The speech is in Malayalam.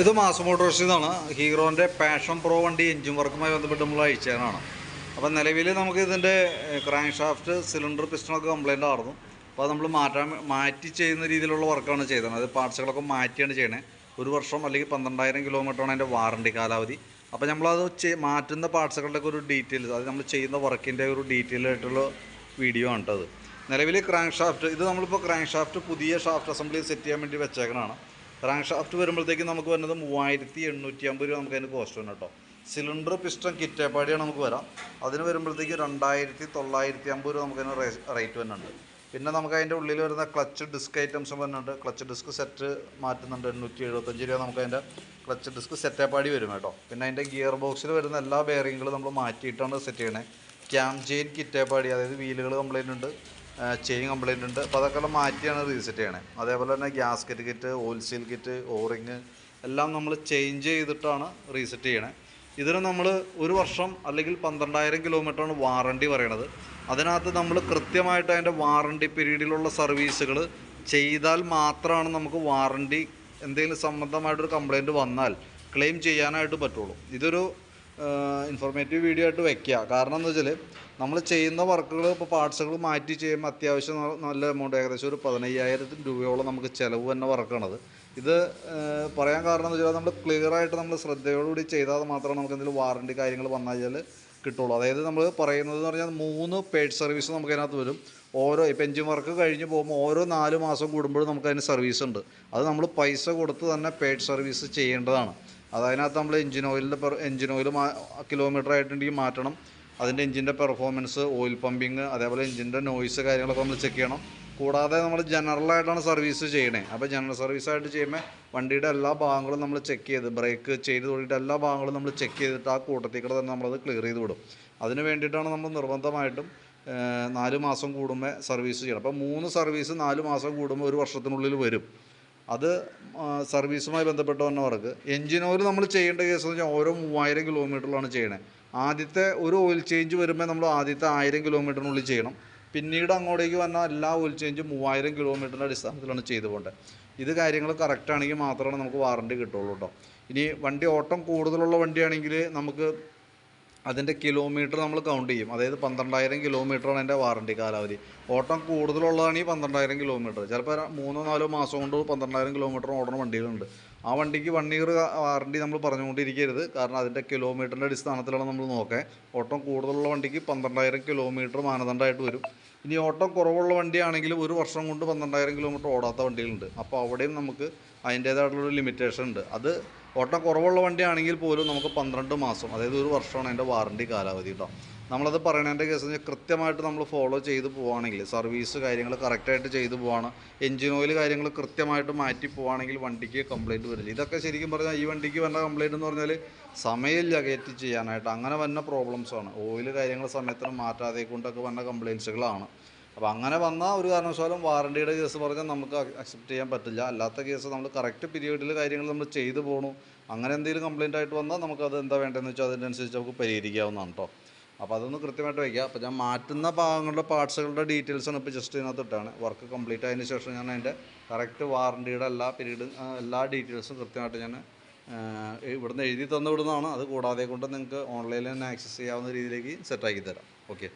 ഇത് മാസ് മോട്ടോഴ്സിൽ നിന്നാണ് ഹീറോന്റെ പാഷൻ പ്രോ വണ്ടി എഞ്ചിൻ വർക്കുമായി ബന്ധപ്പെട്ട് നമ്മൾ അയച്ചതാണ്. അപ്പോൾ നിലവിൽ നമുക്ക് ഇതിന്റെ ക്രാങ്ക് ഷാഫ്റ്റ് സിലിണ്ടർ പിസ്റ്റണൊക്കെ കംപ്ലൈന്റ് ആയിരുന്നു. അപ്പോൾ അത് നമ്മൾ മാറ്റാൻ മാറ്റി ചെയ്യുന്ന രീതിയിലുള്ള വർക്കാണ് ചെയ്തത്. അത് പാർട്സുകളൊക്കെ മാറ്റിയാണ് ചെയ്യണേ. ഒരു വർഷം അല്ലെങ്കിൽ പന്ത്രണ്ടായിരം കിലോമീറ്ററാണ് അതിന്റെ വാറണ്ടി കാലാവധി. അപ്പോൾ നമ്മളത് മാറ്റുന്ന പാർട്സുകളുടെയൊക്കെ ഒരു ഡീറ്റെയിൽസ് അത് നമ്മൾ ചെയ്യുന്ന വർക്കിന്റെ ഒരു ഡീറ്റെയിൽ ആയിട്ടുള്ള വീഡിയോ ആണ് കേട്ടോ അത് നിലവിൽ ക്രാങ്ക് ഷാഫ്റ്റ് ഇത് നമ്മളിപ്പോൾ ക്രാങ്ക് ഷാഫ്റ്റ് പുതിയ ഷാഫ്റ്റ് അസംബ്ലി സെറ്റ് ചെയ്യാൻ വേണ്ടി വെച്ചേക്കണതാണ്. ക്രാങ്ക് ഷാഫ്റ്റ് വരുമ്പോഴത്തേക്കും നമുക്ക് വരുന്നത് മൂവായിരത്തി എണ്ണൂറ്റി അമ്പത് രൂപ നമുക്ക് അതിന് കോസ്റ്റ് വരും കേട്ടോ. സിലിണ്ടർ പിസ്റ്റൺ കിറ്റേപ്പാടിയാണ് നമുക്ക് വരാം. അതിന് വരുമ്പോഴത്തേക്ക് രണ്ടായിരത്തി തൊള്ളായിരത്തി അമ്പത് രൂപ നമുക്കതിന് റേറ്റ് വരുന്നുണ്ട്. പിന്നെ നമുക്ക് അതിന്റെ ഉള്ളിൽ വരുന്ന ക്ലച്ച് ഡിസ്ക് ഐറ്റംസ് വരുന്നുണ്ട്. ക്ലച്ച് ഡിസ്ക് സെറ്റ് മാറ്റുന്നുണ്ട്. എണ്ണൂറ്റി എഴുപത്തഞ്ച് രൂപ നമുക്ക് അതിന്റെ ക്ലച്ച് ഡിസ്ക് സെറ്റേപ്പാടി വരും കേട്ടോ. പിന്നെ അതിന്റെ ഗിയർ ബോക്സിൽ വരുന്ന എല്ലാ ബെയറിങ്ങുകളും നമ്മൾ മാറ്റിയിട്ടാണ് സെറ്റ് ചെയ്യണേ. ക്യാം ചെയിൻ കിറ്റേപ്പാടി അതായത് വീലുകൾ കംപ്ലൈന്റ് ഉണ്ട്. ചെയിൻ കംപ്ലൈന്റ് ഉണ്ട്. അപ്പോൾ അതൊക്കെ മാറ്റിയാണ് റീസെറ്റ് ചെയ്യണേ. അതേപോലെ തന്നെ gasket kit oil seal kit O ring എല്ലാം നമ്മൾ ചേഞ്ച് ചെയ്തിട്ടാണ് റീസെറ്റ് ചെയ്യണേ. ഇതിന് നമ്മൾ ഒരു വർഷം അല്ലെങ്കിൽ പന്ത്രണ്ടായിരം കിലോമീറ്ററാണ് വാറണ്ടി പറയണത്. അതിനകത്ത് നമ്മൾ കൃത്യമായിട്ട് അതിന്റെ വാറണ്ടി പീരീഡിലുള്ള സർവീസുകൾ ചെയ്താൽ മാത്രമാണ് നമുക്ക് വാറണ്ടി എന്തെങ്കിലും സംബന്ധമായിട്ടൊരു കംപ്ലൈന്റ് വന്നാൽ ക്ലെയിം ചെയ്യാനായിട്ട് പറ്റുള്ളൂ. ഇതൊരു ഇൻഫോർമേറ്റീവ് വീഡിയോ ആയിട്ട് വെക്കുക കാരണം എന്ന് വെച്ചാൽ നമ്മൾ ചെയ്യുന്ന വർക്കുകൾ ഇപ്പോൾ പാർട്സുകൾ മാറ്റി ചെയ്യുമ്പോൾ അത്യാവശ്യം നല്ല എമൗണ്ട് ഏകദേശം ഒരു പതിനയ്യായിരത്തിന് രൂപയോളം നമുക്ക് ചിലവ് തന്നെ വർക്കാണത് ഇത് പറയാൻ കാരണം എന്ന് വെച്ചാൽ നമ്മൾ ക്ലിയർ ആയിട്ട് നമ്മൾ ശ്രദ്ധയോടുകൂടി ചെയ്താൽ മാത്രമേ നമുക്ക് എന്തെങ്കിലും വാറണ്ടി കാര്യങ്ങൾ വന്നു കഴിഞ്ഞാൽ കിട്ടുള്ളൂ. അതായത് നമ്മൾ പറയുന്നത് പറഞ്ഞാൽ മൂന്ന് പേഡ് സർവീസ് നമുക്ക് അതിനകത്ത് വരും. ഓരോ ഇപ്പം എഞ്ചിൻ വർക്ക് കഴിഞ്ഞ് പോകുമ്പോൾ ഓരോ നാല് മാസം കൂടുമ്പോഴും നമുക്ക് അതിന് സർവീസ് ഉണ്ട്. അത് നമ്മൾ പൈസ കൊടുത്ത് തന്നെ പേഡ് സർവീസ് ചെയ്യേണ്ടതാണ്. അത് നമ്മൾ എഞ്ചിൻ ഓയിലിന്റെ പെർ എഞ്ചിൻ ഓയിൽ കിലോമീറ്റർ ആയിട്ടുണ്ടെങ്കിൽ മാറ്റണം. അതിന്റെ എഞ്ചിന്റെ പെർഫോമൻസ് ഓയിൽ പമ്പിങ് അതേപോലെ എഞ്ചിന്റെ നോയ്സ് കാര്യങ്ങളൊക്കെ നമ്മൾ ചെക്ക് ചെയ്യണം. കൂടാതെ നമ്മൾ ജനറലായിട്ടാണ് സർവീസ് ചെയ്യണേ. അപ്പോൾ ജനറൽ സർവീസ് ആയിട്ട് ചെയ്യുമ്പോൾ വണ്ടിയുടെ എല്ലാ ഭാഗങ്ങളും നമ്മൾ ചെക്ക് ചെയ്ത് ബ്രേക്ക് ചെയ്ത് തുടങ്ങിയിട്ട് എല്ലാ ഭാഗങ്ങളും നമ്മൾ ചെക്ക് ചെയ്തിട്ട് ആ കൂട്ടത്തിൽ കൂടെ തന്നെ നമ്മളത് ക്ലിയർ ചെയ്ത് വിടും. അതിന് വേണ്ടിയിട്ടാണ് നമ്മൾ നിർബന്ധമായിട്ടും നാല് മാസം കൂടുമ്പോൾ സർവീസ് ചെയ്യണം. അപ്പോൾ മൂന്ന് സർവീസ് നാല് മാസം കൂടുമ്പോൾ ഒരു വർഷത്തിനുള്ളിൽ വരും. അത് സർവീസുമായി ബന്ധപ്പെട്ട വന്നവർക്ക് എൻജിൻ ഓയിൽ നമ്മൾ ചെയ്യേണ്ട കേസ് എന്ന് വെച്ചാൽ ഓരോ മൂവായിരം കിലോമീറ്ററിലാണ് ചെയ്യണേ. ആദ്യത്തെ ഒരു ഓയിൽ ചേഞ്ച് വരുമ്പോൾ നമ്മൾ ആദ്യത്തെ ആയിരം കിലോമീറ്ററിനുള്ളിൽ ചെയ്യണം. പിന്നീട് അങ്ങോട്ടേക്ക് വന്ന എല്ലാ ഓയിൽ ചേഞ്ചും മൂവായിരം കിലോമീറ്ററിന്റെ അടിസ്ഥാനത്തിലാണ് ചെയ്തു പോകേണ്ടത് ഇത് കാര്യങ്ങൾ കറക്റ്റ് ആണെങ്കിൽ മാത്രമാണ് നമുക്ക് വാറണ്ടി കിട്ടുള്ളൂ കേട്ടോ ഇനി വണ്ടി ഓട്ടം കൂടുതലുള്ള വണ്ടിയാണെങ്കിൽ നമുക്ക് അതിന്റെ കിലോമീറ്റർ നമ്മൾ കൗണ്ട് ചെയ്യും. അതായത് പന്ത്രണ്ടായിരം കിലോമീറ്ററാണ് എന്റെ വാറണ്ടി കാലാവധി. ഓട്ടം കൂടുതലുള്ളതാണ് ഈ പന്ത്രണ്ടായിരം കിലോമീറ്റർ ചിലപ്പോൾ മൂന്നോ നാലോ മാസം കൊണ്ട് പന്ത്രണ്ടായിരം കിലോമീറ്റർ ഓടണ വണ്ടികളുണ്ട്. ആ വണ്ടിക്ക് വൺ ഇയർ വാറണ്ടി നമ്മൾ പറഞ്ഞുകൊണ്ടിരിക്കരുത്. കാരണം അതിന്റെ കിലോമീറ്ററിന്റെ അടിസ്ഥാനത്തിലാണ് നമ്മൾ നോക്കുക ഓട്ടം കൂടുതലുള്ള വണ്ടിക്ക് പന്ത്രണ്ടായിരം കിലോമീറ്റർ മാനദണ്ഡമായിട്ട് വരും. ഇനി ഓട്ടം കുറവുള്ള വണ്ടിയാണെങ്കിൽ ഒരു വർഷം കൊണ്ട് പന്ത്രണ്ടായിരം കിലോമീറ്റർ ഓടാത്ത വണ്ടികളുണ്ട്. അപ്പോൾ അവിടെയും നമുക്ക് അതിന്റേതായിട്ടുള്ളൊരു ലിമിറ്റേഷൻ ഉണ്ട്. അത് ഓട്ടം കുറവുള്ള വണ്ടിയാണെങ്കിൽ പോലും നമുക്ക് പന്ത്രണ്ട് മാസം അതായത് ഒരു വർഷമാണ് അതിന്റെ വാറണ്ടി കാലാവധി കേട്ടോ നമ്മളത് പറയണതിന്റെ കേസ് വെച്ചാൽ കൃത്യമായിട്ട് നമ്മൾ ഫോളോ ചെയ്ത് പോവുകയാണെങ്കിൽ സർവീസ് കാര്യങ്ങൾ കറക്റ്റായിട്ട് ചെയ്തു പോവാണ് എഞ്ചിൻ ഓയിൽ കാര്യങ്ങൾ കൃത്യമായിട്ട് മാറ്റി പോവുകയാണെങ്കിൽ വണ്ടിക്ക് കംപ്ലയിന്റ് വരില്ല. ഇതൊക്കെ ശരിക്കും പറഞ്ഞാൽ ഈ വണ്ടിക്ക് വന്ന കംപ്ലയിന്റ് എന്ന് പറഞ്ഞാൽ സമയമില്ല കയറ്റി ചെയ്യാനായിട്ട്. അങ്ങനെ വന്ന പ്രോബ്ലംസാണ് ഓയിൽ കാര്യങ്ങൾ സമയത്തിന് മാറ്റാതെ കൊണ്ടൊക്കെ വന്ന കംപ്ലയിൻസുകളാണ് അപ്പോൾ അങ്ങനെ വന്നാൽ ഒരു കാരണവശാലും വാറണ്ടിയുടെ കേസ് പറഞ്ഞാൽ നമുക്ക് അക്സെപ്റ്റ് ചെയ്യാൻ പറ്റില്ല. അല്ലാത്ത കേസ് നമ്മൾ കറക്റ്റ് പീരീഡിൽ കാര്യങ്ങൾ നമ്മൾ ചെയ്തു പോകണു അങ്ങനെ എന്തെങ്കിലും കംപ്ലയിന്റ് ആയിട്ട് വന്നാൽ അത് എന്താ വേണ്ടതെന്ന് വെച്ചാൽ അതിനനുസരിച്ച് നമുക്ക് പരിഹരിക്കാവുന്നതാണ് കേട്ടോ അപ്പോൾ അതൊന്ന് കൃത്യമായിട്ട് വയ്ക്കുക അപ്പോൾ ഞാൻ മാറ്റുന്ന ഭാഗങ്ങളുടെ പാർട്സുകളുടെ ഡീറ്റെയിൽസാണ് ഇപ്പോൾ ജസ്റ്റ് ഇതിനകത്ത് ഇട്ടാണ്. വർക്ക് കംപ്ലീറ്റ് ആയതിന് ശേഷം ഞാൻ അതിന്റെ കറക്റ്റ് വാറണ്ടിയുടെ എല്ലാ പീരീഡ് എല്ലാ ഡീറ്റെയിൽസും കൃത്യമായിട്ട് ഞാൻ ഇവിടുന്ന് എഴുതി തന്നു വിടുന്നതാണ്. അത് കൂടാതെ കൊണ്ട് നിങ്ങൾക്ക് ഓൺലൈനിൽ തന്നെ ആക്സസ് ചെയ്യാവുന്ന രീതിയിലേക്ക് സെറ്റാക്കി തരാം. ഓക്കെ